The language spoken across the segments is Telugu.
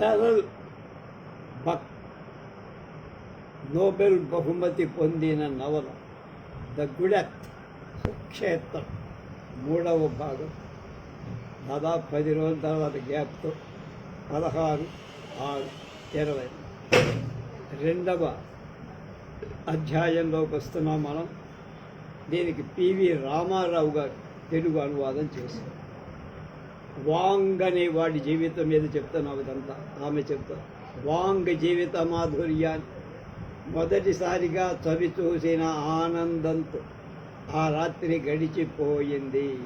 ప్యారల్ బక్ నోబెల్ బహుమతి పొందిన నవల ద గుడెత్ సుక్షేత్రం మూడవ భాగం. దాదాపు పది రోజుల తర్వాత గ్యాప్తో పదహారు ఆరు ఇరవై. రెండవ అధ్యాయంలోకి వస్తున్నాం మనం. దీనికి పివి రామారావు గారు తెలుగు అనువాదం చేశారు. వాంగ్ అనే వాడి జీవితం మీద చెప్తున్నాం ఇదంతా? ఆమె చెప్తాను వాంగ్ జీవిత మాధుర్యాన్ని మొదటిసారిగా చవి చూసిన ఆనందంతో ఆ రాత్రి గడిచిపోయింది.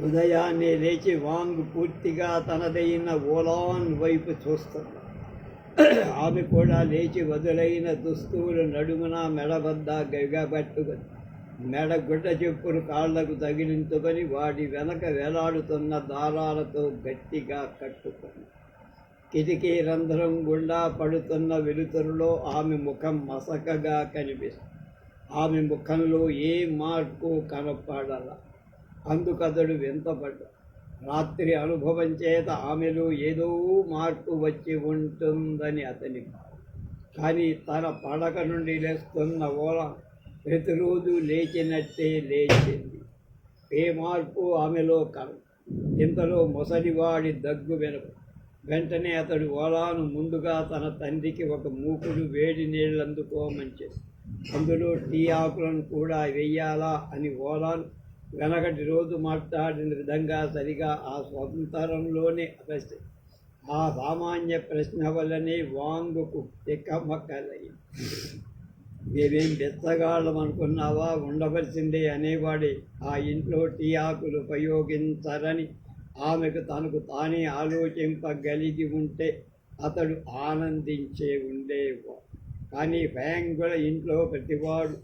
ఉదయాన్నే లేచి వాంగ్ పూర్తిగా తనదైన ఓలాన్ వైపు చూస్తుంది ఆమె కూడా లేచి వదులైన దుస్తువులు నడుమున మెడబద్ద గగబట్టుకొని మెడ గుడ్డ చెప్పును కాళ్ళకు తగిలించుకొని వాటి వెనక వేలాడుతున్న దారాలతో గట్టిగా కట్టుకొని. కిటికీ రంధ్రం గుండా పడుతున్న వెలుతురులో ఆమె ముఖం మసకగా కనిపిస్తుంది. ఆమె ముఖంలో ఏ మార్పు కనపడాల. అందుకతడు వింతపడ్డా. రాత్రి అనుభవం చేత ఆమెలో ఏదో మార్పు వచ్చి ఉంటుందని అతని కానీ తన పడక నుండి లేస్తున్న ఓల ప్రతిరోజు లేచినట్టే లేచింది. ఏ మార్పు ఆమెలో కల ఇంతలో ముసలివాడి దగ్గు వెనుక. వెంటనే అతడు ఓలాను ముందుగా తన తండ్రికి ఒక మూకుడు వేడి నీళ్ళు అందులో టీ ఆకులను కూడా వెయ్యాలా అని ఓలాను వెనకటి రోజు మాట్లాడిన విధంగా సరిగా ఆ స్వతంత్రంలోనే ప్రశ్న ఆ సామాన్య ప్రశ్న వల్లనే వాంగుకు తిక్కమక్కలయ్యింది. మేమేం బెత్తగాళ్ళం అనుకున్నావా ఉండవలసిందే అనేవాడే ఆ ఇంట్లో టీ ఆకులు ఉపయోగించరని ఆమెకు తనకు తానే ఆలోచింపగలిగి ఉంటే అతడు ఆనందించే ఉండేవాడు కానీ బ్యాంకుల ఇంట్లో ప్రతివాడు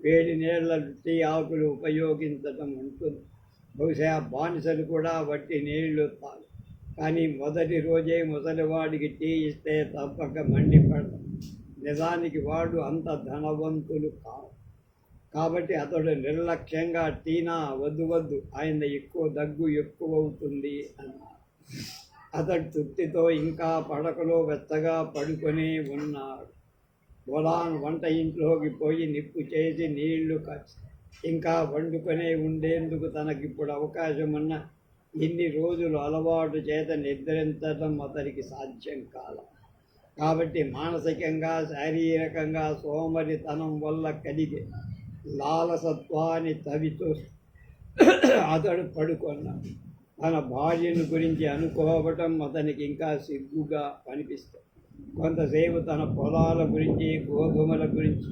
వేడి నీళ్ళ టీ ఆకులు ఉపయోగించటం ఉంటుంది. బహుశా బానిసలు కూడా వట్టి నీళ్ళు కానీ మొదటి రోజే ముసలివాడికి టీ ఇస్తే తప్పక మండిపడతాం. నిజానికి వాడు అంత ధనవంతులు కావు కాబట్టి అతడు నిర్లక్ష్యంగా టీనా వద్దు వద్దు ఆయన ఎక్కువ దగ్గు ఎక్కువ అవుతుంది అన్నాడు. అతడు తృప్తితో ఇంకా పడకలో వెచ్చగా పడుకొని ఉన్నాడు. బొలాన్ వంట ఇంట్లోకి పోయి నిప్పు చేసి నీళ్ళు కాచి ఇంకా వండుకొనే ఉండేందుకు తనకిప్పుడు అవకాశం ఉన్న ఇన్ని రోజులు అలవాటు చేత నిద్రించడం అతనికి సాధ్యం కాలం. కాబట్టి మానసికంగా శారీరకంగా సోమరితనం వల్ల కలిగే లాలసత్వాన్ని తవితో అతడు పడుకున్నాడు తన భార్యను గురించి అనుకోవటం అతనికి ఇంకా సిగ్గుగా అనిపిస్తుంది. కొంతసేపు తన పొలాల గురించి గోధుమల గురించి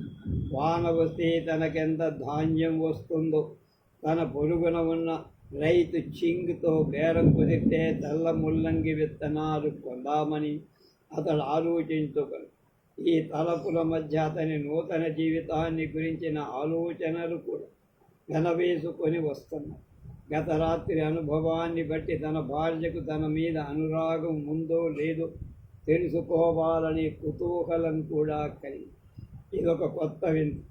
వాన వస్తే తనకెంత ధాన్యం వస్తుందో తన పొరుగున ఉన్న రైతు చింగ్తో బేరం కుదిరితే తెల్ల ముల్లంగి విత్తనాలు కొందామని అతడు ఆలోచించుకొని ఈ తలపుల మధ్య అతని నూతన జీవితాన్ని గురించిన ఆలోచనలు కూడా వెనవేసుకొని వస్తున్నాయి. గత రాత్రి అనుభవాన్ని బట్టి తన భార్యకు తన మీద అనురాగం ఉందో లేదో తెలుసుకోవాలని కుతూహలం కూడా కలిగి ఇదొక కొత్త వింత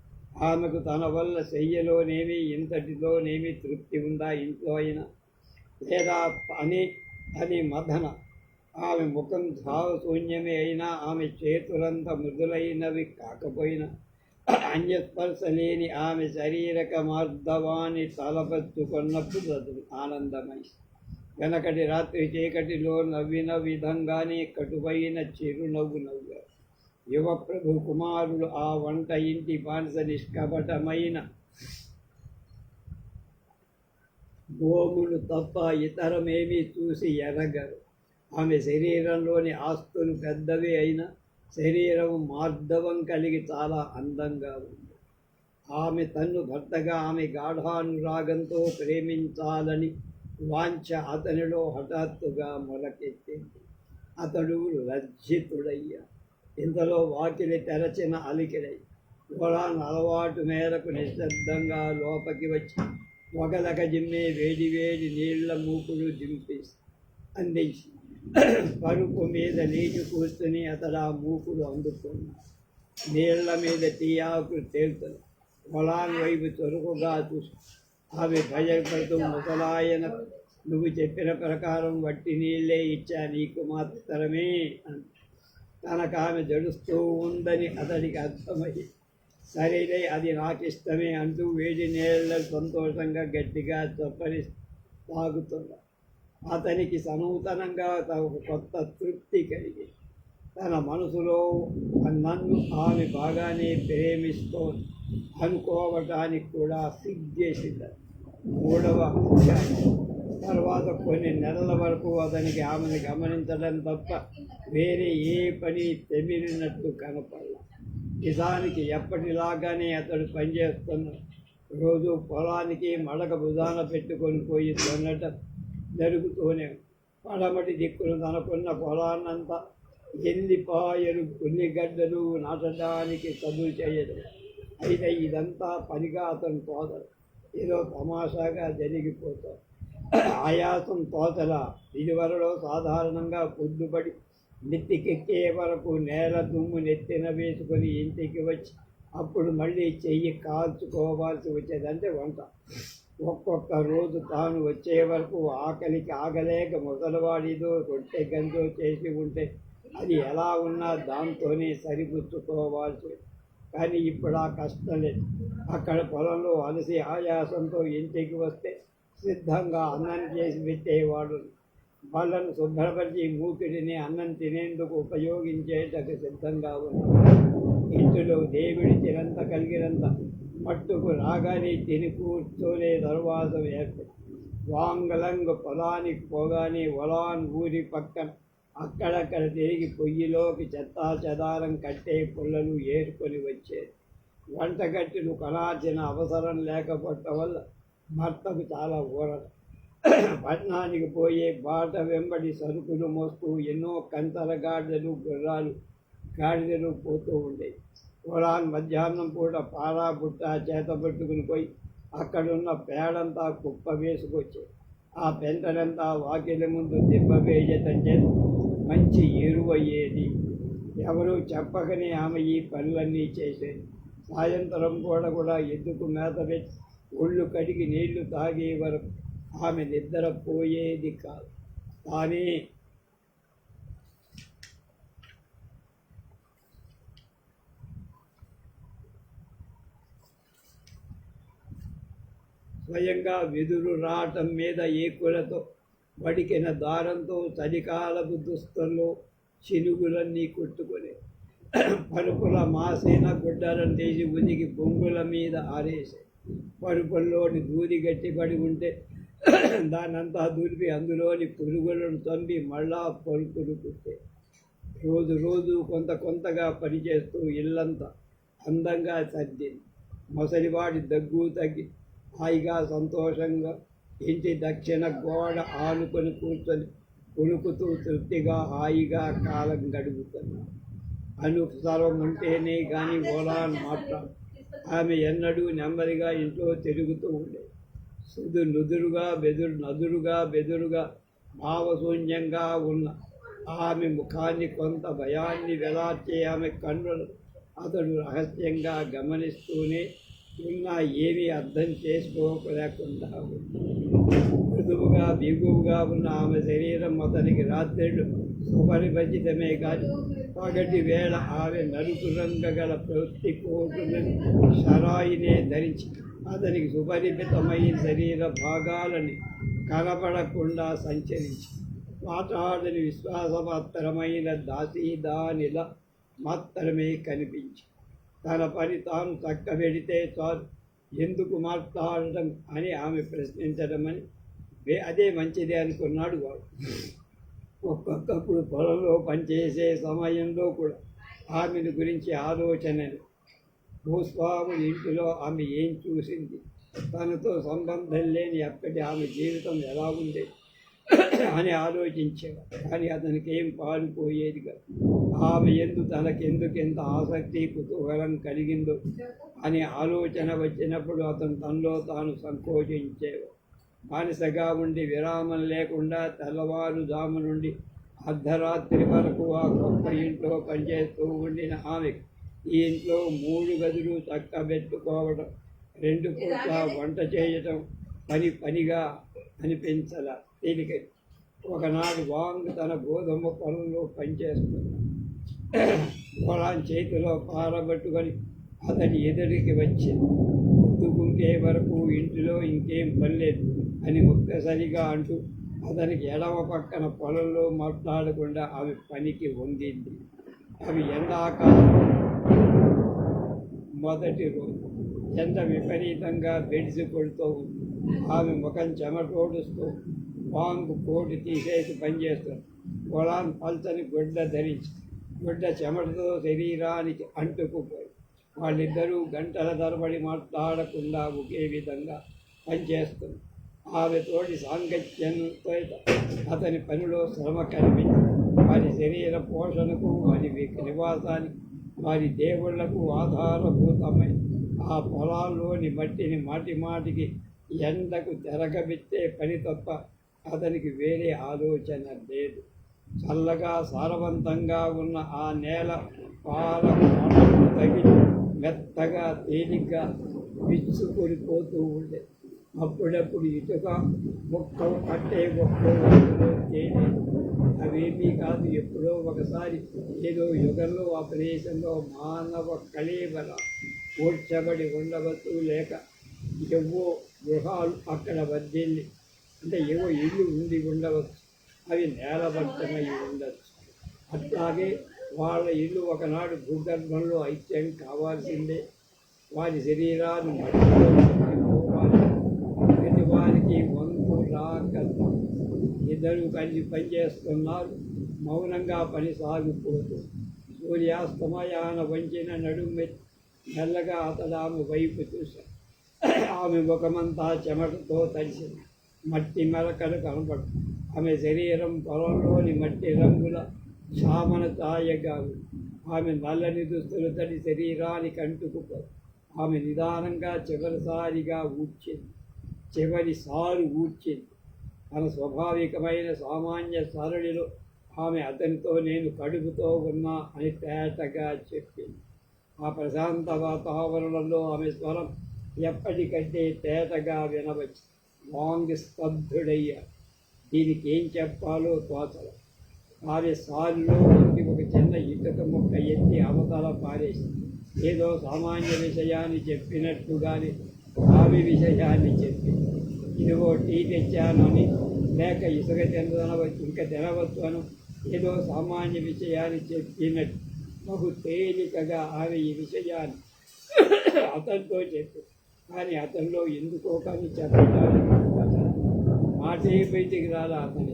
ఆమెకు తన వల్ల చెయ్యలోనేమి ఇంతటిలోనేమి తృప్తి ఉందా ఇంట్లో అయినా? లేదా అని అని మదన ఆమె ముఖం భావశూన్యమే అయినా ఆమె చేతులంత మృదులైనవి కాకపోయినా అన్యస్పర్శ లేని ఆమె శరీరక మార్ధవాన్ని తలపచ్చుకున్నప్పుడు ఆనందమై. వెనకటి రాత్రి చీకటిలో నవ్విన విధంగానే కటువైన చిరునవ్వు నవ్వారు. యువ ప్రభు కుమారులు ఆ వంట ఇంటి బానిస నిష్కపటమైన గోములు తప్ప ఇతరమేమీ చూసి ఎరగరు. ఆమె శరీరంలోని ఆస్తులు పెద్దవి అయినా శరీరం మార్ధవం కలిగి చాలా అందంగా ఉంది. ఆమె తన్ను భర్తగా ఆమె గాఢానురాగంతో ప్రేమించాలని వాంఛ అతనిలో హఠాత్తుగా మొలకెత్తింది అతడు లజ్జితుడయ్యా. ఇంతలో వాకిలి తెరచిన అలికిడై గోళాన్ అలవాటు మేరకు నిశ్శబ్దంగా లోపకి వచ్చి ఒకలక జిమ్మే వేడి వేడి నీళ్ళ మూకులు దింపేసి అందించింది. పరుపు మీద నీటి కూర్చుని అతడు ఆ మూకుడు అందుకున్నాడు నీళ్ళ మీద తీయాకులు తేలుతుంది పొలాన్ని వైపు చురుకుగా చూసి ఆమె భయపడుతూ ముసలాయన నువ్వు చెప్పిన ప్రకారం వట్టి నీళ్ళే ఇచ్చా నీకు మాత్రమే అంది. తనకు ఆమె జడుస్తూ ఉందని అతడికి అర్థమై సరేలే అది నాకు ఇష్టమే అంటూ వేడి నీళ్ళ సంతోషంగా గట్టిగా చొప్పని తాగుతున్నా అతనికి సనూతనంగా తనకు కొత్త తృప్తి కలిగి తన మనసులో నన్ను ఆమె బాగానే ప్రేమిస్తోంది అనుకోవటానికి కూడా సిగ్గేసింది మూడవ అధ్యాయం. తర్వాత కొన్ని నెలల వరకు అతనికి ఆమెను గమనించడం తప్ప వేరే ఏ పని తెమిలినట్టు కనపడలా. నిజానికి ఎప్పటిలాగానే అతడు పనిచేస్తున్నాడు రోజు పొలానికి మడక భుజాన పెట్టుకొని పోయి దున్నటం జరుగుతూనే పడమటి దిక్కును తనకున్న పొలాన్నంతా ఎల్లిపాయలు గడ్డలు నాటడానికి చదువు చేయదు. అయితే ఇదంతా పనిగా అతను తోతలు ఏదో తమాషాగా జరిగిపోతాడు ఆయాసం తోతల ఇదివరలో సాధారణంగా పొద్దుపడి నెత్తికెక్కే వరకు నేల దుమ్ము నెత్తిన వేసుకొని ఇంటికి వచ్చి అప్పుడు మళ్ళీ చెయ్యి కాల్చుకోవాల్సి వచ్చేదంటే వంట. ఒక్కొక్క రోజు తాను వచ్చే వరకు ఆకలికి ఆగలేక ముసలివాడిదో రొట్టె గంజో చేసి ఉంటే అది ఎలా ఉన్నా దాంతోనే సరిపుచ్చుకోవాల్సి కానీ ఇప్పుడు ఆ కష్టం లేదు. అక్కడ పొలంలో అలసి ఆయాసంతో ఇంటికి వస్తే సిద్ధంగా అన్నం చేసి పెట్టేవాడు. వాళ్ళను శుభ్రపరిచి మూకిడిని అన్నం తినేందుకు ఉపయోగించేటకు సిద్ధంగా ఉన్నాడు. ఇంటిలో దేవుడి తిరంత కలిగినంత మట్టుకు రాగానే తిని కూర్చొనే దర్వాజం ఏర్పడి వాంగలంగ పొలానికి పోగానే ఒలాన్ ఊరి పక్కన అక్కడక్కడ తిరిగి పొయ్యిలోకి చెత్తా చెదారం కట్టే పుల్లలు ఏరుకొని వచ్చేది. వంటగట్టును కొనాల్సిన అవసరం లేకపోవటం వల్ల భర్తకు చాలా ఊరట. పట్టణానికి పోయే బాట వెంబడి సరుకులు మోస్తూ ఎన్నో కంతర గాడిదలు గుర్రాలు గాడిదలు పోతూ ఉండేవి. పొలాన్ మధ్యాహ్నం పూట పారా బుట్ట చేత పట్టుకుని పోయి అక్కడున్న పేడంతా కుప్ప వేసుకొచ్చేది ఆ పెంటనంతా వాకిలి ముందు దిబ్బ వేయటం చేత మంచి ఎరువయ్యేది. ఎవరు చెప్పకనే ఆమె ఈ పనులన్నీ చేసేది. సాయంత్రం కూడా కూడా ఎద్దుకు మేత పెట్టి ఒళ్ళు కడిగి నీళ్ళు తాగే వరకు ఆమె నిద్ర పోయేది కాదు. కానీ స్వయంగా వెదురు రావటం మీద ఏకులతో వడికిన దారంతో చలికాలపు దుస్తుల్లో చినుగులన్నీ కొట్టుకొని పరుపుల మాసిన గుడ్డలను తీసి ఉనికి బొంగుల మీద ఆరేసి. పరుపుల్లోని దూది గట్టిపడి ఉంటే దానంతా దూరిపి అందులోని పురుగులను తొంబి మళ్ళా పరుపులు కుట్టే రోజు రోజు కొంత కొంతగా పనిచేస్తూ ఇల్లంతా అందంగా సర్దింది ముసలివాడి దగ్గు తగ్గి హాయిగా సంతోషంగా ఇంటి దక్షిణ గోడ ఆనుకొని కూర్చొని కొనుకుతూ తృప్తిగా హాయిగా కాలం గడుపుతున్నాడు అనుసరం ఉంటేనే కానీ ఓలాన్ మాట్లాడు ఆమె ఎన్నడూ నెమ్మదిగా ఇంట్లో తిరుగుతూ ఉండేది సుదు నుదురుగా బెదురు నదురుగా బెదురుగా భావశూన్యంగా ఉన్న ఆమె ముఖాన్ని కొంత భయాన్ని వెలార్చే ఆమె కన్నులు అతడు రహస్యంగా గమనిస్తూనే ఇంకా ఏమీ అర్థం చేసుకోలేకుండా మృదువుగా బిగువుగా ఉన్న ఆమె శరీరం అతనికి రాత్రిళ్ళు సుపరిపరిచితమే కాదు పగటి వేళ ఆమె నలుపు రంగు గల ప్రవృత్తి కోటును షరాయినే ధరించి అతనికి సుపరిమితమైన శరీర భాగాలని కనపడకుండా సంచరించి మాట్లాడని విశ్వాసమాత్రమైన దాసీదానిల మాత్రమే కనిపించి తన పని తాను చక్కబెడితే చాలు. ఎందుకు మాట్లాడటం అని ఆమె ప్రశ్నించడమని అదే మంచిది అనుకున్నాడు వాడు. ఒక్కొక్కప్పుడు పొలంలో పనిచేసే సమయంలో కూడా ఆమెను గురించి ఆలోచనలు. భూస్వాముని ఇంటిలో ఆమె ఏం చూసింది? తనతో సంబంధం లేని అప్పటి ఆమె జీవితం ఎలా ఉంది? అని ఆలోచించేవాడు. కానీ అతనికి ఏం పాలుపోయేది కాదు ఆమె ఎందు తనకెందుకు ఎంత ఆసక్తి కుతూహలం కలిగిందో అని ఆలోచన వచ్చినప్పుడు అతను తనలో తాను సంకోచించేవాడు. బానిసగా ఉండి విరామం లేకుండా తెల్లవారుజాము నుండి అర్ధరాత్రి వరకు ఆ గొప్ప ఇంట్లో పనిచేస్తూ ఉండిన ఆమె ఈ ఇంట్లో మూడు గదులు చక్కబెట్టుకోవడం రెండు పూట వంట చేయటం పని పనిగా అనిపించలా. దీనికి ఒకనాడు వాంగ్ తన గోధుమ పొలంలో పనిచేస్తుంది పొలం చేతిలో పారబట్టుకొని అతని ఎదురికి వచ్చి ముద్దుకుంటే వరకు ఇంటిలో ఇంకేం పని లేదు అని ఒక్కసారిగా అంటూ అతనికి ఎడమ పక్కన పొలంలో మాట్లాడకుండా ఆమె పనికి వంగింది. అవి ఎండాకాలం మొదటి రోజు. ఎంత విపరీతంగా బెడిసి కొడుతూ ఉంది. ఆమె ముఖం చెమటోడుస్తూ వాంగు కోటి తీసేసి పనిచేస్తుంది పొలాన్ని పల్చని గుడ్డ ధరించి గుడ్డ చెమటతో శరీరానికి అంటుకుపోయి వాళ్ళిద్దరూ గంటల తరబడి మాట్లాడకుండా ఒకే విధంగా పనిచేస్తుంది ఆమె తోటి సాంగత్యంతో అతని పనిలో శ్రమ కనిపించి వారి శరీర పోషణకు వారి నివాసానికి వారి దేవుళ్ళకు ఆధారభూతమై ఆ పొలాల్లోని మట్టిని మాటి మాటికి ఎండకు తెరగబెట్టే పని తప్ప అతనికి వేరే ఆలోచన లేదు. చల్లగా సారవంతంగా ఉన్న ఆ నేల పాల తగి తగిలి మెత్తగా తేలిగ్గా విచ్చుకొనిపోతూ ఉండే. అప్పుడప్పుడు ఇటుక మొక్కలు కట్టే మొక్కలు అవేమీ కాదు ఎప్పుడో ఒకసారి ఏదో యుగంలో ఆ ప్రదేశంలో మానవ కళేబర కూర్చబడి ఉండవచ్చు లేక ఎవో గృహాలు అక్కడ వద్దెళ్ళి అంటే ఏవో ఇల్లు ఉండి ఉండవచ్చు. అవి నేలబద్ధమై ఉండవచ్చు అట్లాగే వాళ్ళ ఇల్లు ఒకనాడు భూగర్భంలో ఐక్యం కావాల్సిందే. వారి శరీరాన్ని మట్టిలో ప్రతి వారికి వంతు రాక ఇద్దరు కలిసి పనిచేస్తున్నారు మౌనంగా పని సాగిపోతూ సూర్యాస్తమయాన వంచిన నడుమె మెల్లగా అతడాము వైపు చూశాడు ఆమె ముఖమంతా చెమటతో తడిసింది. మట్టి మెలకలు కనపడు ఆమె శరీరం పొలంలోని మట్టి రంగుల సామన ఛాయగా ఆమె నల్లని దుస్తులు తడి శరీరానికి అంటుకుపోయి ఆమె నిదానంగా చివరిసారిగా ఊడ్చింది. చివరిసారి ఊడ్చింది. తన స్వాభావికమైన సామాన్య సరళిలో ఆమె అతనితో నేను కడుపుతో ఉన్నా అని తేటగా చెప్పింది. ఆ ప్రశాంత వాతావరణంలో ఆమె స్వరం ఎప్పటికంటే తేటగా వినవచ్చు వాంగ్ స్తబ్దుడయ్యా దీనికి ఏం చెప్పాలో తోచల ఆమె సారిలో ఒక చిన్న ఇటుక ముక్క ఎత్తి అవతల పారేసి ఏదో సామాన్య విషయాన్ని చెప్పినట్టుగానే ఆవి విషయాన్ని చెప్పి ఇదిగో టీ తెచ్చానని లేక ఇసుక తినవచ్చు ఇంకా తినవచ్చు అను ఏదో సామాన్య విషయాన్ని చెప్పినట్టు బహు తేలికగా ఆమె ఈ విషయాన్ని అతనితో చెప్పి కానీ అతనిలో ఎందుకో కానీ చెప్పడానికి మాటే బయటికి రాలా అతని.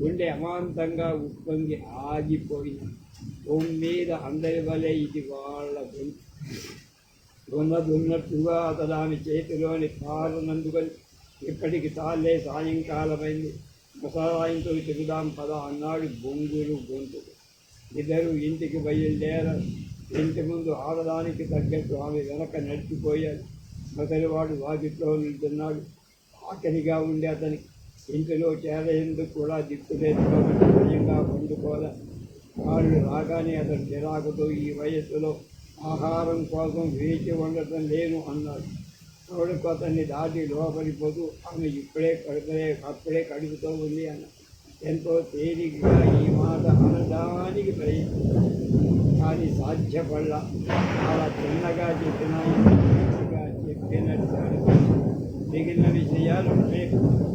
గుండె అమాంతంగా ఉప్పొంగి ఆగిపోయింది భూమి మీద అందరి వలె ఇది వాళ్ళ గొంతు ఉన్నదున్నట్టుగా ఆమె చేతిలోని పాలనందుకొని ఇప్పటికి తాళ్ళే సాయంకాలమైంది. ముసలాయంతో తిరుగుదాం పద అన్నాడు బొంగులు గొంతు ఇద్దరు ఇంటికి బయలుదేరారు. ఇంటి ముందు ఆడడానికి తగ్గట్టు ఆమె వెనక నడిచిపోయారు. ముసలివాడు వాకిట్లో నిల్చున్నాడు. ఆఖరిగా ఉండే అతనికి ఇంటిలో చేరేందుకు కూడా దిక్కులేదు కాబట్టి భయంగా వండుకోలే వాళ్ళు రాగానే అతను చిరాకుతో ఈ వయస్సులో ఆహారం కోసం వేచి ఉండటం లేను అన్నాడు. కొడుకు అతన్ని దాటి లోపలిపోతూ ఆమె ఇప్పుడే కడుపులే అప్పుడే కడుపుతో ఉంది అన్న ఎంతో తేలికగా ఈ మాట అనడానికి ప్రయత్నం కానీ సాధ్యపడ చాలా చిన్నగా చెప్పినా Kindern sagen. Regeln habe ich sie Jahr und Krebs.